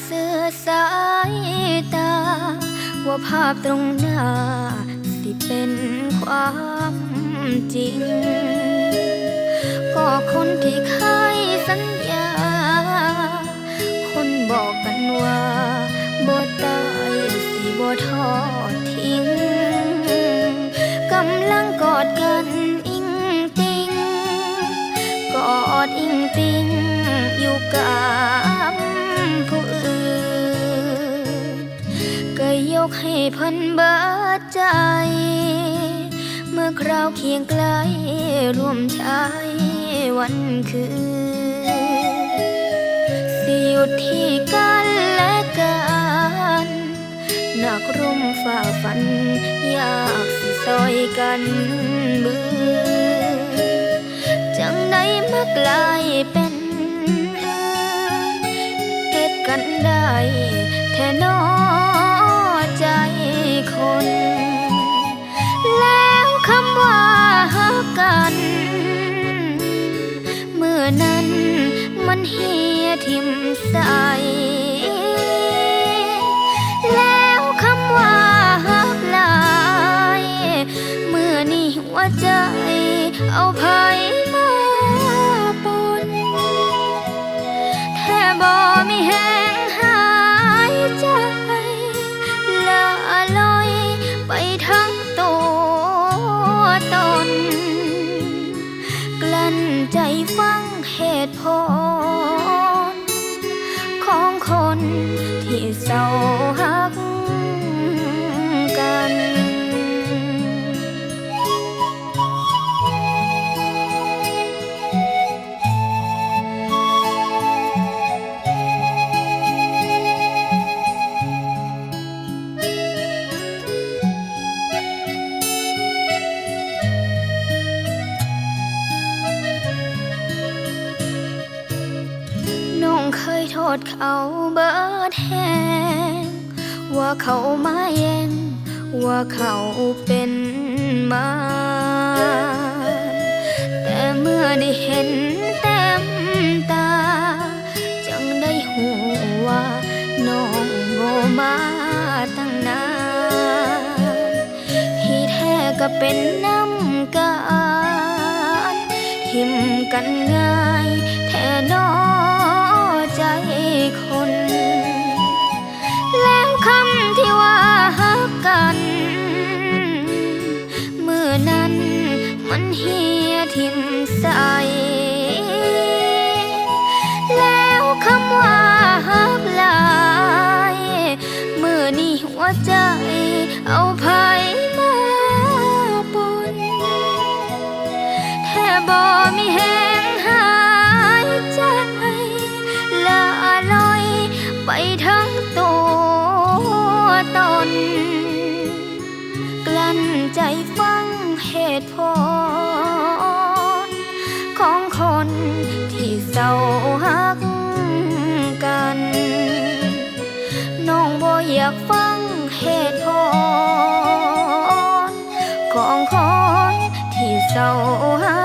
เสายตา ว่าภาพตรงหน้า สิเป็นความจริง ก็คนที่เคยสัญญา คนบอกกันว่าบ่ตายสิบ่ทอดทิ้ง กำลังกอดกันอิงติง กอดอิงติง เพันเบิดใจ เมื่อคราวเคียงใกล้ร่วมใช้วันคืนสิหยุดที่กันและกันหนักร่มฝ่าฟัน อยากสิซอยกันมือจังได้มากลายเป็นอื่นเหตุกันได้แค่นอ อนั้นมันเฮียทิมใส แล้วคำว่าหักหลาย เมื่อนี้หัวใจเอาไผ ตุผล เคยโทษเขาเบิดแหงว่าเขามาแย่งว่าเขาเป็นมาแต่เมื่อได้เห็นเต็มตา จังได้หูว่าน้องโง่มาตั้งนานที่แท้ก็เป็นน้ำกันทิมกันง่ายแท้นอใที่เศร้าหักกัน น้องบ่อยากฟังเหตุผลของคนที่เศร้าหั